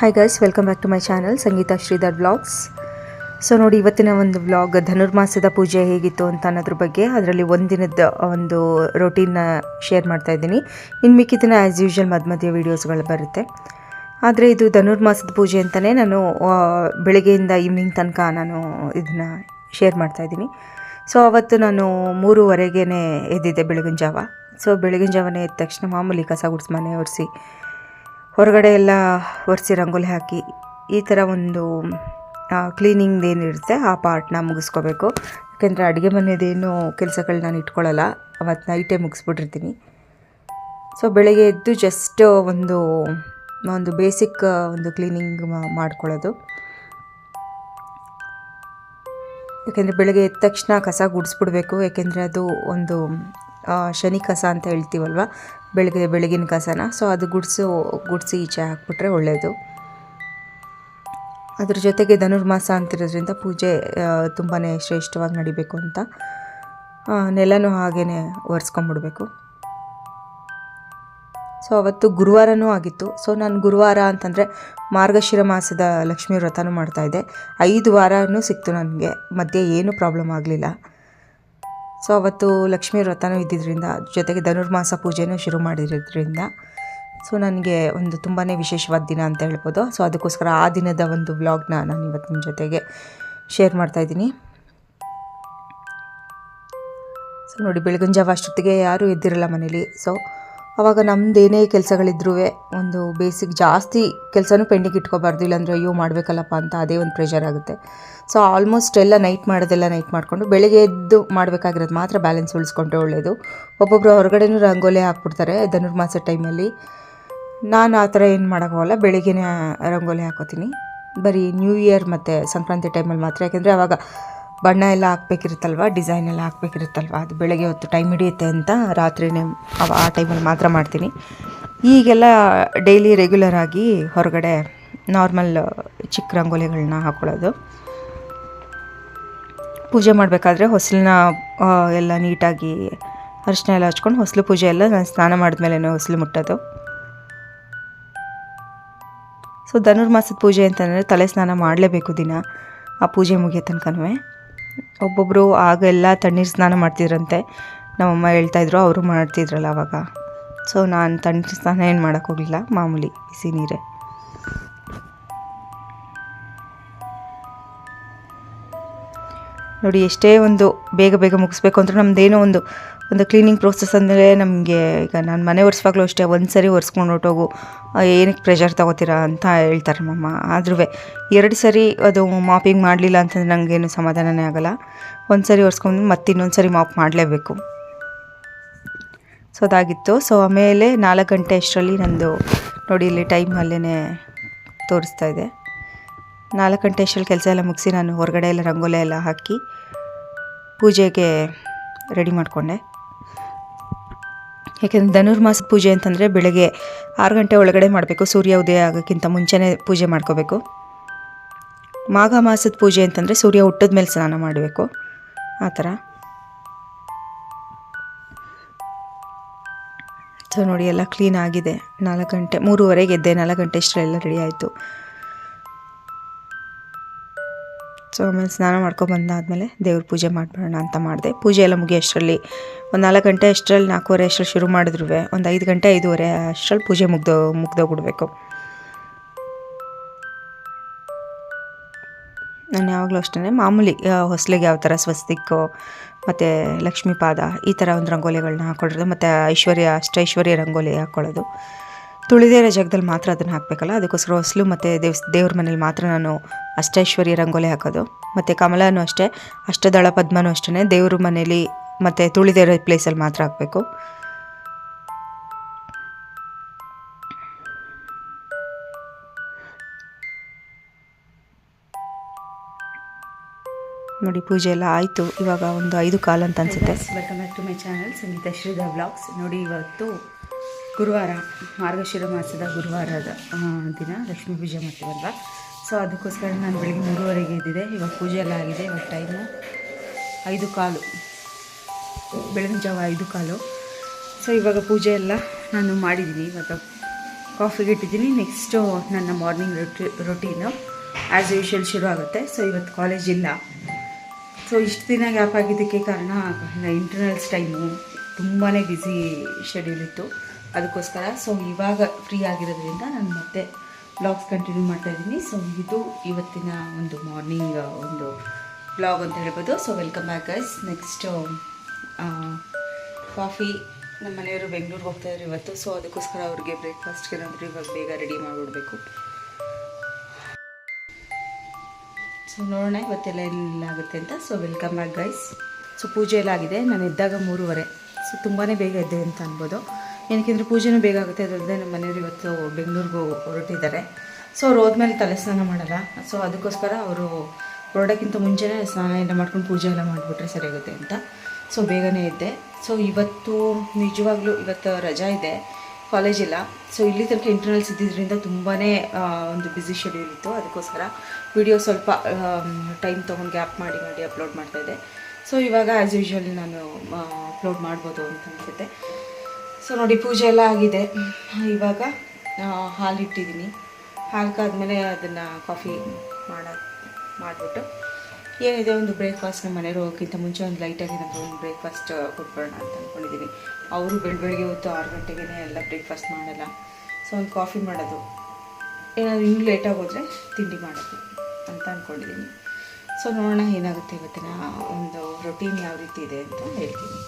Hi guys welcome back to my channel Sangeeta Sridhar vlogs so ನೋಡಿ, ಇವತ್ತಿನ ಒಂದು vlog ಧನುರ್ಮಾಸದ ಪೂಜೆ ಹೇಗಿತ್ತು ಅಂತ ಅನ್ನೋದ್ರ ಬಗ್ಗೆ ಅದರಲ್ಲಿ ಒಂದಿನದ ಒಂದು ರೊಟೀನ್ನ ಶೇರ್ ಮಾಡ್ತಾ ಇದ್ದೀನಿ. ಇನ್ನು ಮಿಕ್ಕಿದಿನ ಆ್ಯಸ್ ಯೂಶ್ವಲ್ ಮಧ್ಯ ಮಧ್ಯ ವೀಡಿಯೋಸ್ಗಳು ಬರುತ್ತೆ. ಆದರೆ ಇದು ಧನುರ್ಮಾಸದ ಪೂಜೆ ಅಂತಲೇ ನಾನು ಬೆಳಗ್ಗೆಯಿಂದ ಈವ್ನಿಂಗ್ ತನಕ ನಾನು ಇದನ್ನು ಶೇರ್ ಮಾಡ್ತಾ ಇದ್ದೀನಿ. ಸೊ ಅವತ್ತು ನಾನು ಮೂರುವರೆಗೇ ಎದ್ದಿದ್ದೆ ಬೆಳಗಿನ ಜಾವ. ಸೊ ಬೆಳಗಿನ ಜಾವನೇ ಎದ್ದ ತಕ್ಷಣ ಮಾಮೂಲಿ ಕಸ ಗುಡಿಸಿ ಮನೆ ಒರೆಸಿ ಹೊರಗಡೆ ಎಲ್ಲ ಒರೆಸಿ ರಂಗೋಲಿ ಹಾಕಿ ಈ ಥರ ಒಂದು ಕ್ಲೀನಿಂಗ್ ಏನಿರುತ್ತೆ ಆ ಪಾರ್ಟ್ನ ಮುಗಿಸ್ಕೋಬೇಕು. ಯಾಕೆಂದರೆ ಅಡುಗೆ ಮನೆಯದೇನು ಕೆಲಸಗಳು ನಾನು ಇಟ್ಕೊಳ್ಳಲ್ಲ ಅವತ್ತು ನೈಟೇ ಮುಗಿಸ್ಬಿಟ್ಟಿರ್ತೀನಿ. ಸೊ ಬೆಳಗ್ಗೆ ಎದ್ದು ಜಸ್ಟ್ ಒಂದು ಒಂದು ಬೇಸಿಕ್ ಒಂದು ಕ್ಲೀನಿಂಗ್ ಮಾಡ್ಕೊಳ್ಳೋದು. ಯಾಕೆಂದರೆ ಬೆಳಗ್ಗೆ ಎದ್ದ ತಕ್ಷಣ ಕಸ ಗುಡಿಸ್ಬಿಡ್ಬೇಕು. ಯಾಕೆಂದರೆ ಅದು ಒಂದು ಶನಿ ಕಸ ಅಂತ ಹೇಳ್ತೀವಲ್ವ? ಬೆಳಗ್ಗೆ ಬೆಳಗಿನ ಕಸನ. ಸೊ ಅದು ಗುಡಿಸು, ಗುಡಿಸಿ ಈಚೆ ಹಾಕ್ಬಿಟ್ರೆ ಒಳ್ಳೆಯದು ಅದ್ರ ಜೊತೆಗೆ ಧನುರ್ಮಾಸ ಅಂತಿರೋದ್ರಿಂದ ಪೂಜೆ ತುಂಬಾ ಶ್ರೇಷ್ಠವಾಗಿ ನಡಿಬೇಕು ಅಂತ. ನೆಲನೂ ಹಾಗೇ ಒರೆಸ್ಕೊಂಬಿಡ್ಬೇಕು. ಸೊ ಅವತ್ತು ಗುರುವಾರನೂ ಆಗಿತ್ತು. ಸೊ ನಾನು ಗುರುವಾರ ಅಂತಂದರೆ ಮಾರ್ಗಶಿರ ಮಾಸದ ಲಕ್ಷ್ಮೀ ವ್ರತನೂ ಮಾಡ್ತಾಯಿದ್ದೆ ಐದು ವಾರನೂ ಸಿಕ್ತು ನನಗೆ. ಮಧ್ಯೆ ಏನೂ ಪ್ರಾಬ್ಲಮ್ ಆಗಲಿಲ್ಲ. ಸೊ ಅವತ್ತು ಲಕ್ಷ್ಮೀ ವ್ರತನೂ ಇದ್ದಿದ್ದರಿಂದ ಜೊತೆಗೆ ಧನುರ್ಮಾಸ ಪೂಜೆನೂ ಶುರು ಮಾಡಿರೋದ್ರಿಂದ, ಸೊ ನನಗೆ ಒಂದು ತುಂಬಾ ವಿಶೇಷವಾದ ದಿನ ಅಂತ ಹೇಳ್ಬೋದು. ಸೊ ಅದಕ್ಕೋಸ್ಕರ ಆ ದಿನದ ಒಂದು ವ್ಲಾಗ್ನ ನಾನು ಇವತ್ತು ನಿಮ್ಮ ಜೊತೆಗೆ ಶೇರ್ ಮಾಡ್ತಾಯಿದ್ದೀನಿ ಸೊ ನೋಡಿ, ಬೆಳಗಿನ ಜಾವ ಅಷ್ಟೊತ್ತಿಗೆ ಯಾರೂ ಎದ್ದಿರಲ್ಲ ಮನೇಲಿ. ಸೊ ಅವಾಗ ನಮ್ದು ಏನೇ ಕೆಲಸಗಳಿದ್ರೂ ಒಂದು ಬೇಸಿಕ್ ಜಾಸ್ತಿ ಕೆಲಸನೂ ಪೆಂಡಿಂಗ್ ಇಟ್ಕೋಬಾರ್ದು, ಇಲ್ಲಾಂದರೆ ಅಯ್ಯೋ ಮಾಡಬೇಕಲ್ಲಪ್ಪ ಅಂತ ಅದೇ ಒಂದು ಪ್ರೆಷರ್ ಆಗುತ್ತೆ. ಸೊ ಆಲ್ಮೋಸ್ಟ್ ಎಲ್ಲ ನೈಟ್ ಮಾಡೋದೆಲ್ಲ ನೈಟ್ ಮಾಡಿಕೊಂಡು ಬೆಳಗ್ಗೆ ಎದ್ದು ಮಾಡಬೇಕಾಗಿರೋದು ಮಾತ್ರ ಬ್ಯಾಲೆನ್ಸ್ ಉಳಿಸ್ಕೊಂಡ್ರೆ ಒಳ್ಳೆಯದು ಒಬ್ಬೊಬ್ಬರು ಹೊರಗಡೆನೂ ರಂಗೋಲಿ ಹಾಕ್ಬಿಡ್ತಾರೆ ಧನುರ್ಮಾಸ ಟೈಮಲ್ಲಿ ನಾನು ಆ ಥರ ಏನು ಮಾಡೋಕ್ಕಾಗಲ್ಲ, ಬೆಳಗ್ಗೆನೇ ರಂಗೋಲಿ ಹಾಕೋತೀನಿ. ಬರೀ ನ್ಯೂ ಇಯರ್ ಮತ್ತು ಸಂಕ್ರಾಂತಿ ಟೈಮಲ್ಲಿ ಮಾತ್ರ, ಯಾಕೆಂದರೆ ಆವಾಗ ಬಣ್ಣ ಎಲ್ಲ ಹಾಕ್ಬೇಕಿರುತ್ತಲ್ವ? ಡಿಸೈನ್ ಎಲ್ಲ ಹಾಕ್ಬೇಕಿರುತ್ತಲ್ವ? ಅದು ಬೆಳಗ್ಗೆ ಹೊತ್ತು ಟೈಮ್ ಹಿಡಿಯುತ್ತೆ ಅಂತ ರಾತ್ರಿನೇ ಆ ಟೈಮಲ್ಲಿ ಮಾತ್ರ ಮಾಡ್ತೀನಿ. ಈಗೆಲ್ಲ ಡೈಲಿ ರೆಗ್ಯುಲರ್ ಆಗಿ ಹೊರಗಡೆ ನಾರ್ಮಲ್ ಚಿಕ್ಕ ರಂಗೋಲಿಗಳನ್ನ ಹಾಕ್ಕೊಳ್ಳೋದು ಪೂಜೆ ಮಾಡಬೇಕಾದ್ರೆ ಹೊಸಲನ್ನ ಎಲ್ಲ ನೀಟಾಗಿ ಅರಿಶಿನ ಎಲ್ಲ ಹಚ್ಕೊಂಡು ಹೊಸಲು ಪೂಜೆ ಎಲ್ಲ ನಾನು ಸ್ನಾನ ಮಾಡಿದ್ಮೇಲೆ ಹೊಸಲು ಮುಟ್ಟೋದು. ಸೊ ಧನುರ್ಮಾಸದ ಪೂಜೆ ಅಂತಂದರೆ ತಲೆ ಸ್ನಾನ ಮಾಡಲೇಬೇಕು ದಿನ. ಆ ಪೂಜೆ ಮುಗಿಯೋ ತನಕನೂ ಒಬ್ಬೊಬ್ಬರು ಆಗ ಎಲ್ಲ ತಣ್ಣೀರು ಸ್ನಾನ ಮಾಡ್ತಿದ್ರಂತೆ. ನಮ್ಮಮ್ಮ ಹೇಳ್ತಾಯಿದ್ರು ಅವರು ಮಾಡ್ತಿದ್ರಲ್ಲ ಅವಾಗ. ಸೊ ನಾನು ತಣ್ಣೀರು ಸ್ನಾನ ಏನು ಮಾಡೋಕ್ಕೋಗಿಲ್ಲ ಮಾಮೂಲಿ ಬಿಸಿ ನೀರೇ. ನೋಡಿ, ಎಷ್ಟೇ ಒಂದು ಬೇಗ ಬೇಗ ಮುಗಿಸ್ಬೇಕು ಅಂದ್ರೆ ನಮ್ಮದೇನೋ ಒಂದು ಒಂದು ಕ್ಲೀನಿಂಗ್ ಪ್ರೋಸೆಸ್ ಅಂದರೆ ನಮಗೆ ಈಗ ನಾನು ಮನೆ ಒರೆಸುವಾಗಲೂ ಅಷ್ಟೇ ಒಂದು ಸರಿ ಒರೆಸ್ಕೊಂಡು ಹೊರಟೋಗು. ಏನಕ್ಕೆ ಪ್ರೆಷರ್ ತಗೋತೀರಾ ಅಂತ ಹೇಳ್ತಾರೆ ನಮ್ಮಮ್ಮ ಆದ್ರೂ ಎರಡು ಸರಿ ಅದು ಮಾಪಿಂಗ್ ಮಾಡಲಿಲ್ಲ ಅಂತಂದರೆ ನನಗೇನು ಸಮಾಧಾನನೇ ಆಗಲ್ಲ. ಒಂದು ಸರಿ ಒರೆಸ್ಕೊಂಡು ಮತ್ತೆ ಇನ್ನೊಂದು ಸರಿ ಮಾಪ್ ಮಾಡಲೇಬೇಕು. ಸೊ ಅದಾಗಿತ್ತು. ಸೊ ಆಮೇಲೆ ನಾಲ್ಕು ಗಂಟೆ ಅಷ್ಟರಲ್ಲಿ ನಂದು ನೋಡಿ ಇಲ್ಲಿ ಟೈಮ್ ಅಲ್ಲೇ ತೋರಿಸ್ತಾ ಇದೆ. ನಾಲ್ಕು ಗಂಟೆ ಅಷ್ಟರಲ್ಲಿ ಕೆಲಸ ಎಲ್ಲ ಮುಗಿಸಿ ನಾನು ಹೊರಗಡೆ ಎಲ್ಲ ರಂಗೋಲೆ ಎಲ್ಲ ಹಾಕಿ ಪೂಜೆಗೆ ರೆಡಿ ಮಾಡಿಕೊಂಡೆ. ಯಾಕೆಂದರೆ ಧನುರ್ಮಾಸ ಪೂಜೆ ಅಂತಂದರೆ ಬೆಳಗ್ಗೆ ಆರು ಗಂಟೆ ಒಳಗಡೆ ಮಾಡಬೇಕು, ಸೂರ್ಯ ಉದಯ ಆಗೋಕ್ಕಿಂತ ಮುಂಚೆನೇ ಪೂಜೆ ಮಾಡ್ಕೋಬೇಕು. ಮಾಘ ಮಾಸದ ಪೂಜೆ ಅಂತಂದರೆ ಸೂರ್ಯ ಹುಟ್ಟಿದ ಮೇಲೆ ಸ್ನಾನ ಮಾಡಬೇಕು. ಆ ಥರ. ಸೊ ನೋಡಿ, ಎಲ್ಲ ಕ್ಲೀನ್ ಆಗಿದೆ. ನಾಲ್ಕು ಗಂಟೆ, ಮೂರುವರೆಗೆ ಎದ್ದೆ, ನಾಲ್ಕು ಗಂಟೆ ಅಷ್ಟರೆಲ್ಲ ರೆಡಿ ಆಯಿತು. ಸೊ ಆಮೇಲೆ ಸ್ನಾನ ಮಾಡ್ಕೊಂಡು ಬಂದಾದಮೇಲೆ ದೇವ್ರ ಪೂಜೆ ಮಾಡಿಬಿಡೋಣ ಅಂತ ಮಾಡಿದೆ. ಪೂಜೆ ಎಲ್ಲ ಮುಗಿ ಅಷ್ಟರಲ್ಲಿ ಒಂದು ನಾಲ್ಕು ಗಂಟೆ ಅಷ್ಟರಲ್ಲಿ ನಾಲ್ಕೂವರೆ ಅಷ್ಟರಲ್ಲಿ ಶುರು ಮಾಡಿದ್ರು ಒಂದು ಐದು ಗಂಟೆ, ಐದೂವರೆ ಅಷ್ಟರಲ್ಲಿ ಪೂಜೆ ಮುಗ್ದೋ, ಮುಗ್ದೋಗ್ಬಿಡ್ಬೇಕು. ನಾನು ಯಾವಾಗಲೂ ಅಷ್ಟೇ ಮಾಮೂಲಿ ಹೊಸಲಿಗೆ ಹೊಸ್ಲಿಗೆ ಯಾವ ಥರ ಸ್ವಸ್ತಿಕ್ಕು, ಮತ್ತು ಲಕ್ಷ್ಮೀಪಾದ ಈ ಥರ ಒಂದು ರಂಗೋಲಿಗಳನ್ನ ಹಾಕ್ಕೊಳ್ಳೋದು ಮತ್ತು ಐಶ್ವರ್ಯ ಅಷ್ಟೈಶ್ವರ್ಯ ರಂಗೋಲಿ ಹಾಕ್ಕೊಳ್ಳೋದು ತುಳಿದಿರೋ ಜಾಗದಲ್ಲಿ ಮಾತ್ರ ಅದನ್ನು ಹಾಕಬೇಕಲ್ಲ? ಅದಕ್ಕೋಸ್ಕರ ಹೊಸಲು ಮತ್ತು ದೇವ್ ದೇವ್ರ ಮನೇಲಿ ಮಾತ್ರ ನಾನು ಅಷ್ಟೈಶ್ವರ್ಯ ರಂಗೋಲಿ ಹಾಕೋದು. ಮತ್ತು ಕಮಲನೂ ಅಷ್ಟೇ, ಅಷ್ಟದಳ ಪದ್ಮನೂ ಅಷ್ಟೇ ದೇವ್ರ ಮನೇಲಿ ಮತ್ತು ತುಳಿದಿರೋ ಪ್ಲೇಸಲ್ಲಿ ಮಾತ್ರ ಹಾಕಬೇಕು. ನೋಡಿ, ಪೂಜೆ ಎಲ್ಲ ಆಯಿತು. ಇವಾಗ ಒಂದು ಐದು ಕಾಲು ಅಂತ ಅನಿಸುತ್ತೆ. Welcome back to my channel Sangeetha Sridhar vlogs ನೋಡಿ, ಇವತ್ತು ಗುರುವಾರ, ಮಾರ್ಗಶಿರ ಮಾಸದ ಗುರುವಾರದ ದಿನ ಲಕ್ಷ್ಮೀ ಪೂಜೆ ಮಾಡ್ತೀವಲ್ವ? ಸೊ ಅದಕ್ಕೋಸ್ಕರ ನಾನು ಬೆಳಿಗ್ಗೆ ಮೂರುವರೆಗೆ ಇದ್ದಿದೆ ಇವಾಗ ಪೂಜೆ ಎಲ್ಲ ಆಗಿದೆ. ಇವಾಗ ಟೈಮು ಐದು ಕಾಲು. ಬೆಳಗಿನ ಜಾವ ಐದು ಕಾಲು. ಸೊ ಇವಾಗ ಪೂಜೆ ಎಲ್ಲ ನಾನು ಮಾಡಿದ್ದೀನಿ. ಇವಾಗ ಕಾಫಿಗೆ ಇಟ್ಟಿದ್ದೀನಿ. ನೆಕ್ಸ್ಟು ನನ್ನ ಮಾರ್ನಿಂಗ್ ರೊಟಿ ರೊಟೀನು ಆ್ಯಸ್ ಯೂಶುವಲ್ ಶುರು ಆಗುತ್ತೆ. ಸೊ ಇವತ್ತು ಕಾಲೇಜ್ ಇಲ್ಲ. ಸೊ ಇಷ್ಟು ದಿನ ಗ್ಯಾಪ್ ಆಗಿದ್ದಕ್ಕೆ ಕಾರಣ ಇಂಟರ್ನಲ್ಸ್ ಟೈಮು ತುಂಬಾ ಬ್ಯುಸಿ ಶೆಡ್ಯೂಲ್ ಇತ್ತು. ಅದಕ್ಕೋಸ್ಕರ ಸೊ ಇವಾಗ ಫ್ರೀ ಆಗಿರೋದ್ರಿಂದ ನಾನು ಮತ್ತೆ ಬ್ಲಾಗ್ಸ್ ಕಂಟಿನ್ಯೂ ಮಾಡ್ತಾ ಇದ್ದೀನಿ. ಸೊ ಇದು ಇವತ್ತಿನ ಒಂದು ಮಾರ್ನಿಂಗ್ ಒಂದು ಬ್ಲಾಗ್ ಅಂತ ಹೇಳ್ಬೋದು. So welcome back guys next coffee ನಮ್ಮ ಮನೆಯವರು ಬೆಂಗಳೂರಿಗೆ ಹೋಗ್ತಾ ಇದ್ದಾರೆ ಇವತ್ತು. ಸೊ ಅದಕ್ಕೋಸ್ಕರ ಅವ್ರಿಗೆ ಬ್ರೇಕ್ಫಾಸ್ಟ್ಗೆ ಏನಾದರೂ ಇವಾಗ ಬೇಗ ರೆಡಿ ಮಾಡಿಬಿಡ್ಬೇಕು ಸೊ ನೋಡೋಣ. ಇವತ್ತೆಲ್ಲ ಏನಾಗುತ್ತೆ ಅಂತ. So welcome back guys so ಪೂಜೆ ಎಲ್ಲ ಆಗಿದೆ. ನಾನು ಎದ್ದಾಗ ಮೂರುವರೆ. ಸೊ ತುಂಬಾ ಬೇಗ ಎದ್ದೆ ಅಂತ ಅನ್ಬೋದು. ಏನಕ್ಕೆಂದರೆ ಪೂಜೆನೂ ಬೇಗ ಆಗುತ್ತೆ. ಅದಲ್ಲದೆ ನಮ್ಮ ಮನೆಯವರು ಇವತ್ತು ಬೆಂಗಳೂರಿಗೂ ಹೊರಟಿದ್ದಾರೆ. ಸೊ ಅವ್ರು ಹೋದ್ಮೇಲೆ ತಲೆ ಸ್ನಾನ ಮಾಡಲ್ಲ. ಸೊ ಅದಕ್ಕೋಸ್ಕರ ಅವರು ಹೊರಡೋಕ್ಕಿಂತ ಮುಂಚೆನೇ ಸ್ನಾನ ಎಲ್ಲ ಮಾಡ್ಕೊಂಡು ಪೂಜೆ ಎಲ್ಲ ಮಾಡಿಬಿಟ್ರೆ ಸರಿಯಾಗುತ್ತೆ ಅಂತ. ಸೊ ಬೇಗನೆ ಇದ್ದೆ. ಸೊ ಇವತ್ತು ನಿಜವಾಗ್ಲೂ ಇವತ್ತು ರಜಾ ಇದೆ. ಕಾಲೇಜಿಲ್ಲ ಸೊ ಇಲ್ಲಿ ತನಕ ಇಂಟರ್ನಲ್ಸ್ ಇದ್ದಿದ್ದರಿಂದ ತುಂಬಾ ಒಂದು ಬ್ಯುಸಿ ಶೆಡ್ಯೂಲ್ ಇತ್ತು. ಅದಕ್ಕೋಸ್ಕರ ವಿಡಿಯೋ ಸ್ವಲ್ಪ ಟೈಮ್ ತೊಗೊಂಡು ಗ್ಯಾಪ್ ಮಾಡಿ ಮಾಡಿ ಅಪ್ಲೋಡ್ ಮಾಡ್ತಾಯಿದ್ದೆ ಸೊ ಇವಾಗ ಆ್ಯಸ್ ಯೂಶ್ವಲ್ ನಾನು ಅಪ್ಲೋಡ್ ಮಾಡ್ಬೋದು ಅಂತ ಅನಿಸುತ್ತೆ. ಸೊ ನೋಡಿ ಪೂಜೆ ಎಲ್ಲ ಆಗಿದೆ. ಇವಾಗ ಹಾಲು ಇಟ್ಟಿದ್ದೀನಿ. ಹಾಲು ಕಾದ್ಮೇಲೆ ಅದನ್ನು ಕಾಫಿ ಮಾಡ ಮಾಡಿಬಿಟ್ಟು ಏನಿದೆ ಒಂದು ಬ್ರೇಕ್ಫಾಸ್ಟ್ ನಮ್ಮ ಮನೆಯವರು ಹೋಗೋಕ್ಕಿಂತ ಮುಂಚೆ ಒಂದು ಲೈಟಾಗಿ ಏನಾದರೂ ಒಂದು ಬ್ರೇಕ್ಫಾಸ್ಟ್ ಕೊಟ್ಬಿಡೋಣ ಅಂತ ಅಂದ್ಕೊಂಡಿದ್ದೀನಿ ಅವರು ಬೆಳ್ ಬೆಳಗ್ಗೆ ಹೊತ್ತು ಆರು ಗಂಟೆಗೇ ಎಲ್ಲ ಬ್ರೇಕ್ಫಾಸ್ಟ್ ಮಾಡಲ್ಲ. ಸೊ ಒಂದು ಕಾಫಿ ಮಾಡೋದು. ಏನಾದರೂ ಇನ್ನೂ ಲೇಟಾಗಿ ಹೋದರೆ ತಿಂಡಿ ಮಾಡೋದು ಅಂತ ಅಂದ್ಕೊಂಡಿದ್ದೀನಿ ಸೊ ನೋಡೋಣ ಏನಾಗುತ್ತೆ ಇವತ್ತಿನ ಒಂದು ರೊಟೀನ್ ಯಾವ ರೀತಿ ಇದೆ ಅಂತ ಹೇಳ್ತೀನಿ.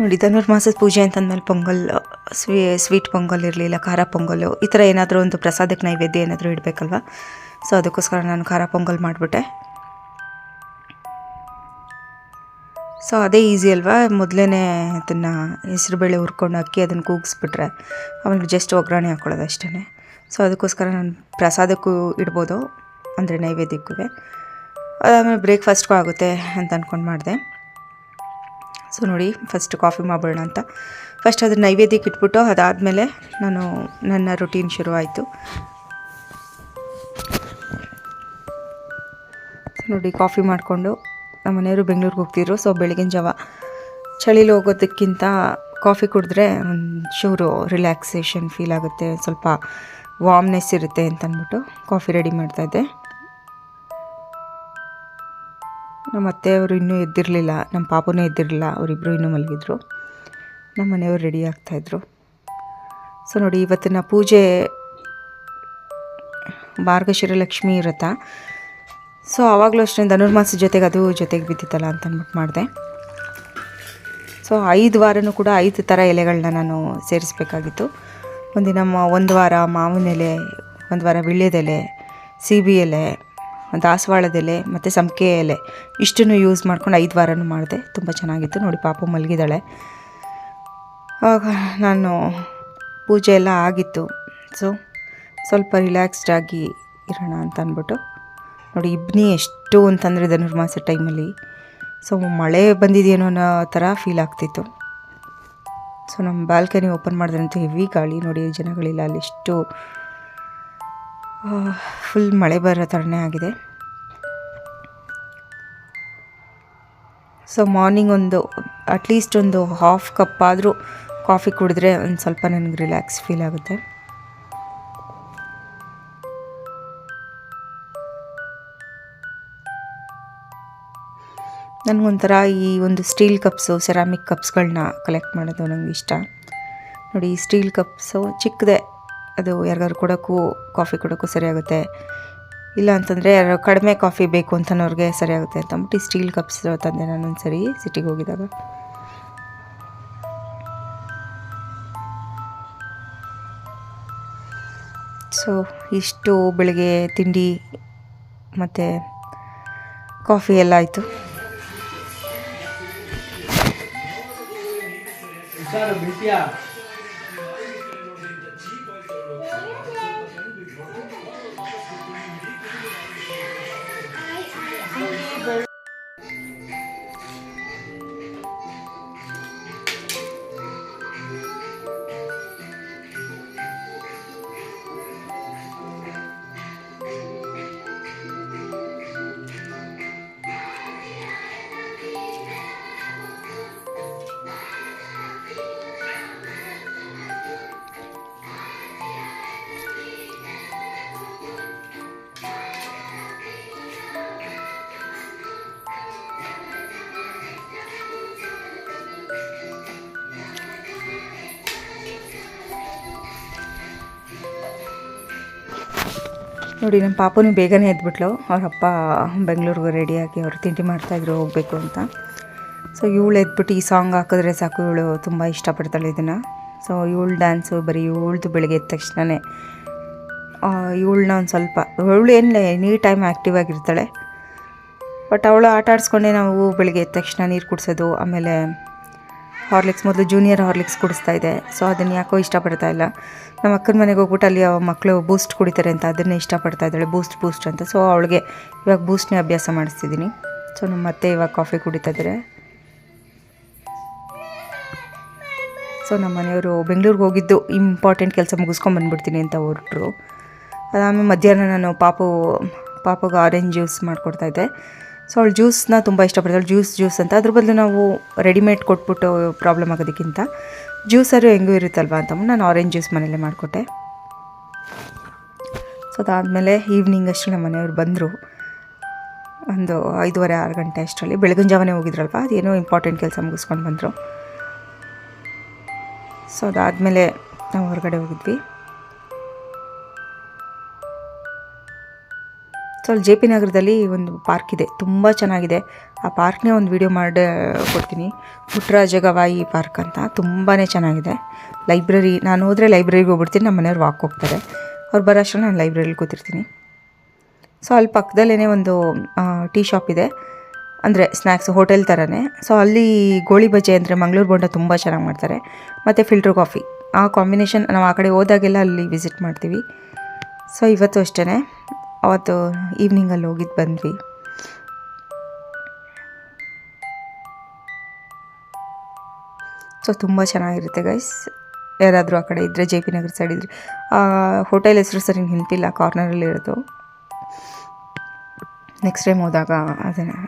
ನೋಡಿ ಧನುರ್ಮಾಸದ ಪೂಜೆ ಅಂತಂದ್ಮೇಲೆ ಪೊಂಗಲ್, ಸ್ವೀ, ಸ್ವೀಟ್ ಪೊಂಗಲ್ ಇರಲಿಲ್ಲ, ಖಾರ ಪೊಂಗಲ್ಲು ಈ ಥರ ಏನಾದರೂ ಒಂದು ಪ್ರಸಾದಕ್ಕೆ ನೈವೇದ್ಯ ಏನಾದರೂ ಇಡಬೇಕಲ್ವ? ಸೊ ಅದಕ್ಕೋಸ್ಕರ ನಾನು ಖಾರ ಪೊಂಗಲ್ ಮಾಡಿಬಿಟ್ಟೆ. ಸೊ ಅದೇ ಈಸಿ ಅಲ್ವಾ? ಮೊದಲೇ ಅದನ್ನು ಹೆಸರುಬೇಳೆ ಹುರ್ಕೊಂಡು ಅಕ್ಕಿ ಅದನ್ನು ಕೂಗಿಸ್ಬಿಟ್ರೆ ಆಮೇಲೆ ಜಸ್ಟ್ ಒಗ್ಗರಣೆ ಹಾಕ್ಕೊಳ್ಳೋದು ಅಷ್ಟೇ ಸೊ ಅದಕ್ಕೋಸ್ಕರ ನಾನು ಪ್ರಸಾದಕ್ಕೂ ಇಡ್ಬೋದು, ಅಂದರೆ ನೈವೇದ್ಯಕ್ಕೂ. ಅದಾದಮೇಲೆ ಬ್ರೇಕ್ಫಾಸ್ಟ್ಗೂ ಆಗುತ್ತೆ ಅಂತ ಅಂದ್ಕೊಂಡು ಮಾಡಿದೆ. ಸೊ ನೋಡಿ ಫಸ್ಟ್ ಕಾಫಿ ಮಾಡೋಣ ಅಂತ. ಫಸ್ಟ್ ಅದ್ರ ನೈವೇದ್ಯಕ್ಕೆ ಇಟ್ಬಿಟ್ಟು ಅದಾದಮೇಲೆ ನಾನು ನನ್ನ ರೊಟೀನ್ ಶುರು ಆಯಿತು. ನೋಡಿ ಕಾಫಿ ಮಾಡಿಕೊಂಡು ನಮ್ಮ ಮನೆಯವರು ಬೆಂಗಳೂರಿಗೆ ಹೋಗ್ತಿದ್ರು. ಸೊ ಬೆಳಗಿನ ಜಾವ ಚಳಿಲಿ ಹೋಗೋದಕ್ಕಿಂತ ಕಾಫಿ ಕುಡಿದ್ರೆ ಒಂಚೂರು ರಿಲ್ಯಾಕ್ಸೇಷನ್ ಫೀಲ್ ಆಗುತ್ತೆ. ಸ್ವಲ್ಪ ವಾಮ್ನೆಸ್ ಇರುತ್ತೆ ಅಂತ ಅಂದ್ಬಿಟ್ಟು ಕಾಫಿ ರೆಡಿ ಮಾಡ್ತಾಯಿದ್ದೆ ನಮ್ಮ ಅತ್ತೆಯವರು ಇನ್ನೂ ಎದ್ದಿರಲಿಲ್ಲ, ನಮ್ಮ ಪಾಪನೂ ಎದ್ದಿರಲಿಲ್ಲ ಅವರಿಬ್ಬರು ಇನ್ನೂ ಮಲಗಿದ್ರು. ನಮ್ಮ ಮನೆಯವರು ರೆಡಿ ಆಗ್ತಾಯಿದ್ರು ಸೊ ನೋಡಿ, ಇವತ್ತಿನ ಪೂಜೆ ಮಾರ್ಗಶಿರ ಲಕ್ಷ್ಮಿ ವ್ರತ. ಸೊ ಆವಾಗಲೂ ಅಷ್ಟೇ ಧನುರ್ಮಾಸ ಜೊತೆಗೆ ಅದು ಜೊತೆಗೆ ಬಿದ್ದಿತ್ತಲ್ಲ ಅಂತ ಅಂದ್ಬಿಟ್ಟು ಮಾಡಿದೆ. ಸೊ ಐದು ವಾರನೂ ಕೂಡ ಐದು ಥರ ಎಲೆಗಳನ್ನ ನಾನು ಸೇರಿಸ್ಬೇಕಾಗಿತ್ತು. ಒಂದಿನ ಒಂದು ವಾರ ಮಾವಿನ ಎಲೆ, ಒಂದು ವಾರ ವೀಳ್ಯದೆಲೆ ಸೀಬಿ ಎಲೆ ದಾಸವಾಳದ ಎಲೆ, ಮತ್ತು ಸಂಪಿಗೆ ಎಲೆ. ಇಷ್ಟನ್ನು ಯೂಸ್ ಮಾಡ್ಕೊಂಡು ಐದು ವಾರನೂ ಮಾಡಿದೆ. ತುಂಬ ಚೆನ್ನಾಗಿತ್ತು. ನೋಡಿ, ಪಾಪು ಮಲಗಿದ್ದಾಳೆ. ಆಗ ನಾನು ಪೂಜೆ ಎಲ್ಲ ಆಗಿತ್ತು. ಸೊ ಸ್ವಲ್ಪ ರಿಲ್ಯಾಕ್ಸ್ಡ್ ಆಗಿ ಇರೋಣ ಅಂತ ಅಂದ್ಬಿಟ್ಟು, ನೋಡಿ, ಇಬ್ನಿ ಎಷ್ಟು ಅಂತಂದರೆ ಧನುರ್ಮಾಸ ಟೈಮಲ್ಲಿ ಸೊ ಮಳೆ ಬಂದಿದೆಯೇನೋ ಅನ್ನೋ ಥರ ಫೀಲ್ ಆಗ್ತಿತ್ತು. ಸೊ ನಮ್ಮ ಬಾಲ್ಕನಿ ಓಪನ್ ಮಾಡಿದ್ರಂತೂ. ಹೆವಿ ಗಾಳಿ. ನೋಡಿ, ಜನಗಳಿಲ್ಲ. ಅಲ್ಲಿ ಎಷ್ಟು ಫುಲ್ ಮಳೆ ಬರೋ ಥರನೇ ಆಗಿದೆ. ಸೊ ಮಾರ್ನಿಂಗ್ ಒಂದು ಅಟ್ಲೀಸ್ಟ್ ಒಂದು ಹಾಫ್ ಕಪ್ ಆದರೂ ಕಾಫಿ ಕುಡಿದ್ರೆ ಒಂದು ಸ್ವಲ್ಪ ನನಗೆ ರಿಲ್ಯಾಕ್ಸ್ ಫೀಲ್ ಆಗುತ್ತೆ. ನನಗೊಂಥರ ಈ ಒಂದು ಸ್ಟೀಲ್ ಕಪ್ಸು ಸೆರಾಮಿಕ್ ಕಪ್ಸ್ಗಳನ್ನ ಕಲೆಕ್ಟ್ ಮಾಡೋದು ನನಗೆ ಇಷ್ಟ. ನೋಡಿ, ಈ ಸ್ಟೀಲ್ ಕಪ್ಸು ಚಿಕ್ಕದೆ ಅದು ಯಾರಿಗಾದ್ರು ಕೊಡೋಕ್ಕೂ ಕಾಫಿ ಕೊಡೋಕ್ಕೂ ಸರಿಯಾಗುತ್ತೆ. ಇಲ್ಲ ಅಂತಂದರೆ ಯಾರು ಕಡಿಮೆ ಕಾಫಿ ಬೇಕು ಅಂತನವ್ರಿಗೆ ಸರಿಯಾಗುತ್ತೆ ಅಂತ ಸ್ಟೀಲ್ ಕಪ್ಸ್ ತಂದೆ ನಾನು ಸರಿ ಸಿಟಿಗೆ ಹೋಗಿದ್ದಾಗ. ಸೊ ಇಷ್ಟು ಬೆಳಗ್ಗೆ ತಿಂಡಿ ಮತ್ತು ಕಾಫಿ ಎಲ್ಲ ಆಯಿತು. ಬಿಸಿಯಾ ನೋಡಿ ನಮ್ಮ ಪಾಪನೂ ಬೇಗನೆ ಎದ್ಬಿಟ್ಲು. ಅವ್ರ ಅಪ್ಪ ಬೆಂಗಳೂರಿಗೆ ರೆಡಿಯಾಗಿ ಅವರು ತಿಂಡಿ ಮಾಡ್ತಾಯಿದ್ರು ಹೋಗಬೇಕು ಅಂತ. ಸೊ ಇವಳು ಎದ್ಬಿಟ್ಟು ಈ ಸಾಂಗ್ ಹಾಕಿದ್ರೆ ಸಾಕು. ಇವಳು ತುಂಬ ಇಷ್ಟಪಡ್ತಾಳೆ ಇದನ್ನು. ಸೊ ಇವಳು ಡ್ಯಾನ್ಸು ಬರೀ ಇವಳ್ದು ಬೆಳಗ್ಗೆ ಎದ್ದ ತಕ್ಷಣವೇ ಇವಳನ್ನ ಒಂದು ಸ್ವಲ್ಪ ಇವಳು ಏನಿಲ್ಲ ಎನಿ ಟೈಮ್ ಆ್ಯಕ್ಟಿವ್ ಆಗಿರ್ತಾಳೆ. ಬಟ್ ಅವಳು ಆಟ ಆಡಿಸ್ಕೊಂಡೆ ನಾವು ಬೆಳಗ್ಗೆ ಎದ್ದ ತಕ್ಷಣ ನೀರು ಕುಡಿಸೋದು, ಆಮೇಲೆ ಹಾರ್ಲಿಕ್ಸ್ ಮೊದಲು ಜೂನಿಯರ್ ಹಾರ್ಲಿಕ್ಸ್ ಕುಡಿಸ್ತಾ ಇದೆ. ಸೊ, ಅದನ್ನು ಯಾಕೋ ಇಷ್ಟಪಡ್ತಾ ಇಲ್ಲ. ನಮ್ಮ ಅಕ್ಕನ ಮನೆಗೆ ಹೋಗ್ಬಿಟ್ಟು ಅಲ್ಲಿ ಮಕ್ಕಳು ಬೂಸ್ಟ್ ಕುಡಿತಾರೆ ಅಂತ ಅದನ್ನೇ ಇಷ್ಟಪಡ್ತಾ ಇದ್ದಾಳೆ. ಬೂಸ್ಟ್ ಬೂಸ್ಟ್ ಅಂತ. ಸೊ, ಅವಳಿಗೆ ಇವಾಗ ಬೂಸ್ಟ್ನೇ ಅಭ್ಯಾಸ ಮಾಡಿಸ್ತಿದ್ದೀನಿ. ಸೊ, ನಮ್ಮ ಅತ್ತೆ ಇವಾಗ ಕಾಫಿ ಕುಡಿತಾ ಇದ್ದಾರೆ. ಸೊ, ನಮ್ಮ ಮನೆಯವರು ಬೆಂಗಳೂರಿಗೆ ಹೋಗಿದ್ದು ಇಂಪಾರ್ಟೆಂಟ್ ಕೆಲಸ ಮುಗಿಸ್ಕೊಂಡು ಬಂದ್ಬಿಡ್ತೀನಿ ಅಂತ ಹೊರಟರು. ಅದಾದಮೇಲೆ ಮಧ್ಯಾಹ್ನ ನಾನು ಪಾಪು, ಪಾಪಗೆ ಆರೆಂಜ್ ಜ್ಯೂಸ್ ಮಾಡಿಕೊಡ್ತಾಯಿದ್ದೆ ಸೊ ಅವಳು ಜ್ಯೂಸ್ನ ತುಂಬ ಇಷ್ಟಪಡ್ತಾಳೆ ಜ್ಯೂಸ್ ಜ್ಯೂಸ್ ಅಂತ. ಅದ್ರ ಬದಲು ನಾವು ರೆಡಿಮೇಡ್ ಕೊಟ್ಬಿಟ್ಟು ಪ್ರಾಬ್ಲಮ್ ಆಗೋದಕ್ಕಿಂತ ಜ್ಯೂಸರು ಹೆಂಗೂ ಇರುತ್ತಲ್ವ ಅಂತ ನಾನು ಆರೆಂಜ್ ಜ್ಯೂಸ್ ಮನೇಲೆ ಮಾಡಿಕೊಟ್ಟೆ. ಸೊ ಅದಾದಮೇಲೆ ಈವ್ನಿಂಗ್ ಅಷ್ಟು ನಮ್ಮ ಮನೆಯವ್ರು ಬಂದರು. ಒಂದು ಐದೂವರೆ, ಆರು ಗಂಟೆ ಅಷ್ಟರಲ್ಲಿ. ಬೆಳಗಿನ ಜಾವನೇ ಹೋಗಿದ್ರಲ್ವ? ಅದೇನೋ ಇಂಪಾರ್ಟೆಂಟ್ ಕೆಲಸ ಮುಗಿಸ್ಕೊಂಡು ಬಂದರು. ಸೊ ಅದಾದಮೇಲೆ ನಾವು ಹೊರಗಡೆ ಹೋಗಿದ್ವಿ. ಸೊ ಅಲ್ಲಿ ಜೆ ಪಿ ನಗರದಲ್ಲಿ ಒಂದು ಪಾರ್ಕ್ ಇದೆ. ತುಂಬ ಚೆನ್ನಾಗಿದೆ. ಆ ಪಾರ್ಕ್ನೇ ಒಂದು ವಿಡಿಯೋ ಮಾಡಿ, ಕೊಡ್ತೀನಿ. ಪುಟ್ಟರಾಜ ಗವಾಯಿ ಪಾರ್ಕ್ ಅಂತ ತುಂಬಾ ಚೆನ್ನಾಗಿದೆ. ಲೈಬ್ರರಿ, ನಾನು ಹೋದರೆ ಲೈಬ್ರರಿಗೆ ಹೋಗ್ಬಿಡ್ತೀನಿ ನಮ್ಮ ಮನೆಯವ್ರು ವಾಕ್ ಹೋಗ್ತಾರೆ. ಅವ್ರು ಬರೋ ನಾನು ಲೈಬ್ರರಿಲಿ ಕೂತಿರ್ತೀನಿ. ಸೊ ಅಲ್ಲಿ ಪಕ್ಕದಲ್ಲೇ ಒಂದು ಟೀ ಶಾಪ್ ಇದೆ. ಅಂದರೆ ಸ್ನ್ಯಾಕ್ಸ್ ಹೋಟೆಲ್ ಥರನೇ ಸೊ ಅಲ್ಲಿ ಗೋಳಿ ಬಜೆ ಅಂದರೆ ಮಂಗಳೂರು ಬೋಂಡ ತುಂಬ ಚೆನ್ನಾಗಿ ಮಾಡ್ತಾರೆ. ಮತ್ತು ಫಿಲ್ಟರ್ ಕಾಫಿ. ಆ ಕಾಂಬಿನೇಷನ್ ನಾವು ಆ ಕಡೆ ಹೋದಾಗೆಲ್ಲ ಅಲ್ಲಿ ವಿಸಿಟ್ ಮಾಡ್ತೀವಿ. ಸೊ ಇವತ್ತು ಅಷ್ಟೇ ಅವತ್ತು ಈವ್ನಿಂಗಲ್ಲಿ ಹೋಗಿದ್ದು ಬಂದ್ವಿ. ಸೊ ತುಂಬ ಚೆನ್ನಾಗಿರುತ್ತೆ ಗೈಸ್ ಯಾರಾದರೂ ಆ ಕಡೆ ಇದ್ದರೆ ಜೆ ಪಿ ನಗರ ಸೈಡ್ ಇದ್ದರೆ ಹೋಟೆಲ್ ಹೆಸರು ಸರಿ ನೆನಪಿಲ್ಲ ಕಾರ್ನರಲ್ಲಿ ಇರೋದು. ನೆಕ್ಸ್ಟ್ ಟೈಮ್ ಹೋದಾಗ ಅದನ್ನು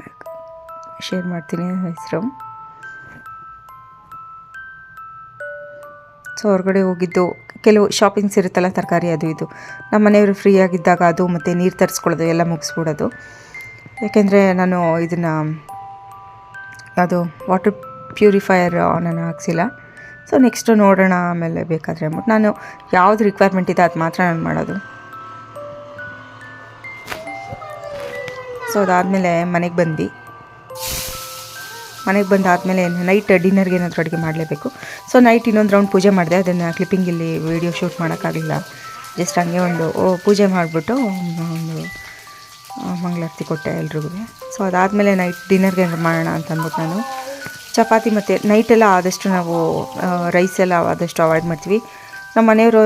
ಶೇರ್ ಮಾಡ್ತೀನಿ ಹೆಸರು. ಸೊ ಹೊರಗಡೆ ಹೋಗಿದ್ದು ಕೆಲವು ಶಾಪಿಂಗ್ಸ್ ಇರುತ್ತಲ್ಲ, ತರಕಾರಿ ಅದು ಇದು. ನಮ್ಮ ಮನೆಯವರು ಫ್ರೀ ಆಗಿದ್ದಾಗ ಅದು ಮತ್ತು ನೀರು ತರಿಸ್ಕೊಳ್ಳೋದು, ಎಲ್ಲ ಮುಗಿಸ್ಬಿಡೋದು. ಯಾಕೆಂದರೆ ನಾನು ಇದನ್ನು ಅದು ವಾಟರ್ ಪ್ಯೂರಿಫೈಯರ್ ನಾನು ಹಾಕ್ಸಿಲ್ಲ. ಸೊ ನೆಕ್ಸ್ಟು ನೋಡೋಣ ಆಮೇಲೆ ಬೇಕಾದರೆ ಅಂದ್ಬಿಟ್ಟು. ನಾನು ಯಾವುದು ರಿಕ್ವೈರ್ಮೆಂಟ್ ಇದೆ ಅದು ಮಾತ್ರ ನಾನು ಮಾಡೋದು. ಸೊ ಅದಾದಮೇಲೆ ಮನೆಗೆ ಬಂದ್ವಿ. ಮನೆಗೆ ಬಂದಾದಮೇಲೆ ನೈಟ್ ಡಿನ್ನರ್ಗೆ ಏನಾದರೂ ಅಡುಗೆ ಮಾಡಲೇಬೇಕು. ಸೊ ನೈಟ್ ಇನ್ನೊಂದು ರೌಂಡ್ ಪೂಜೆ ಮಾಡಿದೆ. ಅದನ್ನು ಕ್ಲಿಪ್ಪಿಂಗ್ ಇಲ್ಲಿ ವೀಡಿಯೋ ಶೂಟ್ ಮಾಡೋಕ್ಕಾಗಲಿಲ್ಲ ಜಸ್ಟ್ ಹಂಗೆ ಒಂದು ಪೂಜೆ ಮಾಡಿಬಿಟ್ಟು ಒಂದು ಮಂಗಳಾರತಿ ಕೊಟ್ಟೆ ಎಲ್ರಿಗೂ. ಸೊ ಅದಾದಮೇಲೆ ನೈಟ್ ಡಿನ್ನರ್ಗೆ ಏನಾದ್ರು ಮಾಡೋಣ ಅಂತಂದ್ಬಿಟ್ಟು ನಾನು. ಚಪಾತಿ ಮತ್ತು ನೈಟೆಲ್ಲ ಆದಷ್ಟು ನಾವು ರೈಸ್ ಎಲ್ಲ ಆದಷ್ಟು ಅವಾಯ್ಡ್ ಮಾಡ್ತೀವಿ. ನಮ್ಮ ಮನೆಯವರು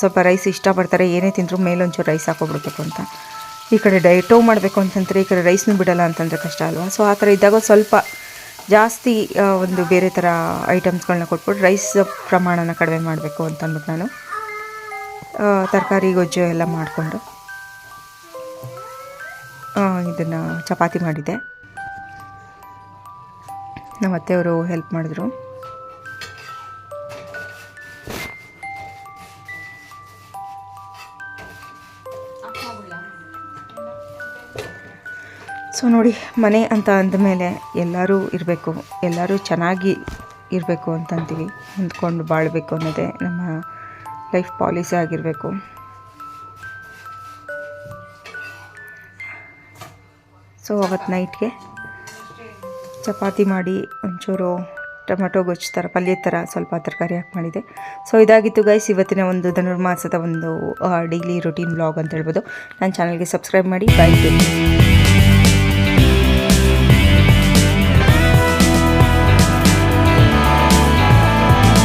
ಸ್ವಲ್ಪ ರೈಸ್ ಇಷ್ಟಪಡ್ತಾರೆ. ಏನೇ ತಿಂದರೂ ಮೇಲೊಂಚೂರು ರೈಸ್ ಹಾಕೊಬಿಡ್ಬೇಕು ಅಂತ. ಈ ಕಡೆ ಡೈಟೋ ಮಾಡಬೇಕು ಅಂತಂದರೆ ಈ ಕಡೆ ರೈಸ್ನೂ ಬಿಡೋಲ್ಲ ಅಂತಂದರೆ ಕಷ್ಟ ಅಲ್ವಾ? ಸೊ ಆ ಥರ ಇದ್ದಾಗ ಸ್ವಲ್ಪ ಜಾಸ್ತಿ ಒಂದು ಬೇರೆ ಥರ ಐಟಮ್ಸ್ಗಳನ್ನ ಕೊಟ್ಬಿಟ್ಟು ರೈಸ್ ಪ್ರಮಾಣನ ಕಡಿಮೆ ಮಾಡಬೇಕು ಅಂತ ಅಂದ್ಬಿಟ್ಟು ನಾನು ತರಕಾರಿ, ಗೊಜ್ಜು ಎಲ್ಲ ಮಾಡಿಕೊಂಡು ಇದನ್ನು ಚಪಾತಿ ಮಾಡಿದ್ದೆ. ನಮ್ಮ ಅತ್ತೆಯವರು ಹೆಲ್ಪ್ ಮಾಡಿದ್ರು. ಸೊ ನೋಡಿ, ಮನೆ ಅಂತ ಅಂದಮೇಲೆ ಎಲ್ಲರೂ ಇರಬೇಕು, ಎಲ್ಲರೂ ಚೆನ್ನಾಗಿ ಇರಬೇಕು ಅಂತಂತೀವಿ, ಹೊಂದ್ಕೊಂಡು ಬಾಳಬೇಕು ಅನ್ನೋದೇ ನಮ್ಮ ಲೈಫ್ ಪಾಲಿಸಿ ಆಗಿರಬೇಕು. ಸೊ ಅವತ್ತು ನೈಟ್ಗೆ ಚಪಾತಿ ಮಾಡಿ ಒಂಚೂರು ಟೊಮೆಟೊ ಗೊಜ್ಜು ಥರ, ಪಲ್ಯ ಥರ ಸ್ವಲ್ಪ ತರಕಾರಿ ಹಾಕಿ ಮಾಡಿದೆ. ಸೊ ಇದಾಗಿತ್ತು ಗೈಸ್ ಇವತ್ತಿನ ಒಂದು ಧನುರ್ಮಾಸದ ಒಂದು ಡೈಲಿ ರೊಟೀನ್ ಬ್ಲಾಗ್ ಅಂತ ಹೇಳ್ಬೋದು. ನನ್ನ ಚಾನಲ್ಗೆ ಸಬ್ಸ್ಕ್ರೈಬ್ ಮಾಡಿ ಬಾಯ್